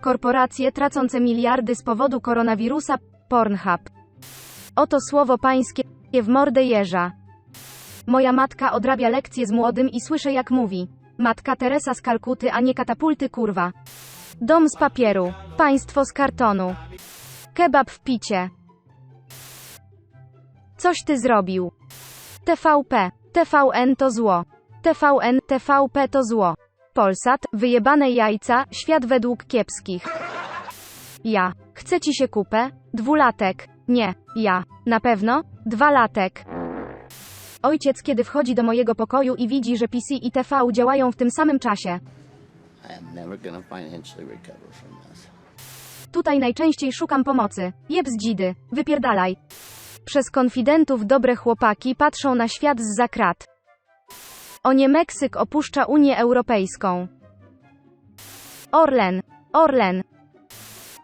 Korporacje tracące miliardy z powodu koronawirusa. Pornhub. Oto słowo pańskie w mordę jeża. Moja matka odrabia lekcje z młodym i słyszę jak mówi. Matka Teresa z Kalkuty, a nie katapulty kurwa. Dom z papieru. Państwo z kartonu. Kebab w picie. Coś ty zrobił. TVP. TVN to zło. TVN, TVP to zło. Polsat, wyjebane jajca, świat według kiepskich. Ja. Chce ci się kupę? Dwulatek. Nie. Ja. Na pewno? Dwalatek. Ojciec kiedy wchodzi do mojego pokoju i widzi, że PC i TV działają w tym samym czasie. Tutaj najczęściej szukam pomocy. Jeb z dzidy. Wypierdalaj. Przez konfidentów dobre chłopaki patrzą na świat z zakrat. O nie Meksyk opuszcza Unię Europejską. Orlen. Orlen.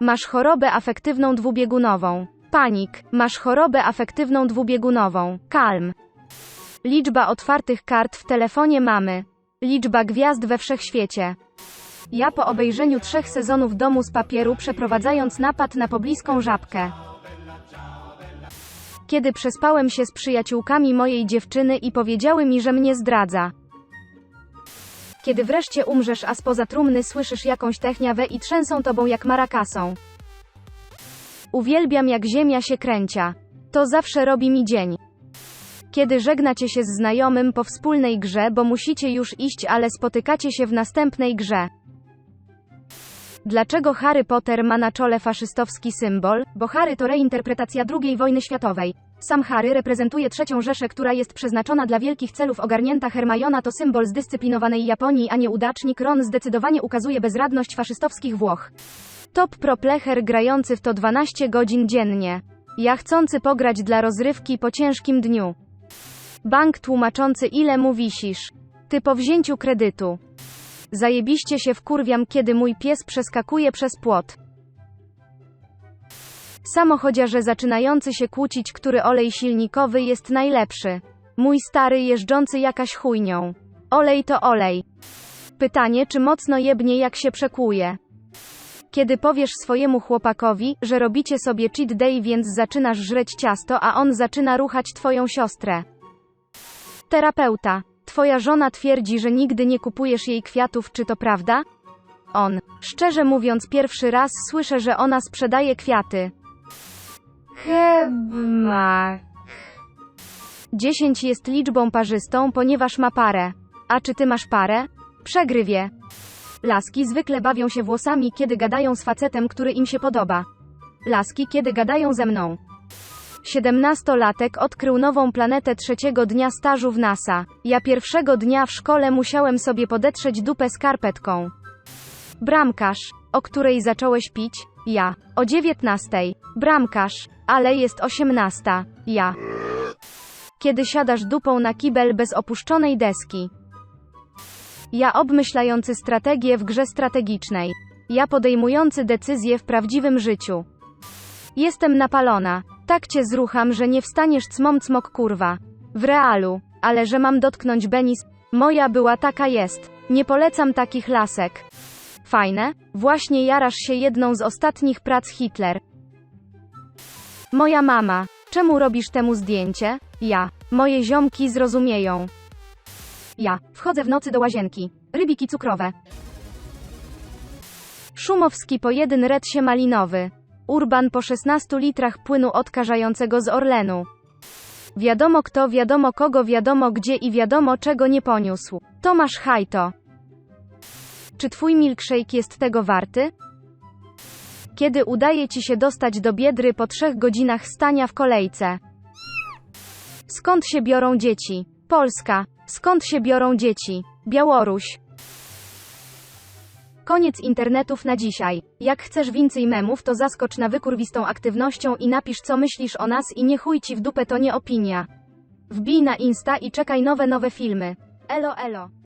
Masz chorobę afektywną dwubiegunową. Panik. Masz chorobę afektywną dwubiegunową. Kalm. Liczba otwartych kart w telefonie mamy. Liczba gwiazd we wszechświecie. Ja po obejrzeniu trzech sezonów Domu z Papieru przeprowadzając napad na pobliską żabkę. Kiedy przespałem się z przyjaciółkami mojej dziewczyny i powiedziały mi, że mnie zdradza. Kiedy wreszcie umrzesz, a spoza trumny słyszysz jakąś techniawę i trzęsą tobą jak marakasą. Uwielbiam jak ziemia się kręcia. To zawsze robi mi dzień. Kiedy żegnacie się z znajomym po wspólnej grze, bo musicie już iść, ale spotykacie się w następnej grze. Dlaczego Harry Potter ma na czole faszystowski symbol? Bo Harry to reinterpretacja II wojny światowej. Sam Harry reprezentuje trzecią Rzeszę, która jest przeznaczona dla wielkich celów ogarnięta Hermiona to symbol zdyscyplinowanej Japonii, a nie udacznik. Ron zdecydowanie ukazuje bezradność faszystowskich Włoch. Top pro plecher grający w to 12 godzin dziennie. Ja chcący pograć dla rozrywki po ciężkim dniu. Bank tłumaczący ile mu wisisz. Ty po wzięciu kredytu. Zajebiście się wkurwiam, kiedy mój pies przeskakuje przez płot. Samochodziarze zaczynający się kłócić, który olej silnikowy jest najlepszy. Mój stary jeżdżący jakaś chujnią. Olej to olej. Pytanie, czy mocno jebnie jak się przekłuje. Kiedy powiesz swojemu chłopakowi, że robicie sobie cheat day, więc zaczynasz żreć ciasto, a on zaczyna ruchać twoją siostrę. Terapeuta. Twoja żona twierdzi, że nigdy nie kupujesz jej kwiatów, czy to prawda? On. Szczerze mówiąc, pierwszy raz słyszę, że ona sprzedaje kwiaty. Chyba. 10 jest liczbą parzystą, ponieważ ma parę. A czy ty masz parę? Przegrywie. Laski zwykle bawią się włosami, kiedy gadają z facetem, który im się podoba. Laski, kiedy gadają ze mną. Siedemnastolatek odkrył nową planetę trzeciego dnia stażu w NASA. Ja pierwszego dnia w szkole musiałem sobie podetrzeć dupę skarpetką. Bramkarz, o której zacząłeś pić? Ja. O dziewiętnastej. Bramkarz, ale jest osiemnasta. Ja. Kiedy siadasz dupą na kibel bez opuszczonej deski. Ja obmyślający strategię w grze strategicznej. Ja podejmujący decyzje w prawdziwym życiu. Jestem napalona. Tak cię zrucham, że nie wstaniesz cmom cmok kurwa. W realu. Ale że mam dotknąć Benis. Moja była taka jest. Nie polecam takich lasek. Fajne? Właśnie jarasz się jedną z ostatnich prac Hitler. Moja mama. Czemu robisz temu zdjęcie? Ja. Moje ziomki zrozumieją. Ja. Wchodzę w nocy do łazienki. Rybiki cukrowe. Szumowski po jeden retsie malinowy. Urban po 16 litrach płynu odkażającego z Orlenu. Wiadomo kto, wiadomo kogo, wiadomo gdzie i wiadomo czego nie poniósł. Tomasz Hajto. Czy twój milkshake jest tego warty? Kiedy udaje ci się dostać do biedry po trzech godzinach stania w kolejce? Skąd się biorą dzieci? Polska. Skąd się biorą dzieci? Białoruś. Koniec internetów na dzisiaj. Jak chcesz więcej memów, to zaskocz na wykurwistą aktywnością i napisz co myślisz o nas i nie chuj ci w dupę to nie opinia. Wbij na Insta i czekaj nowe nowe filmy. Elo elo.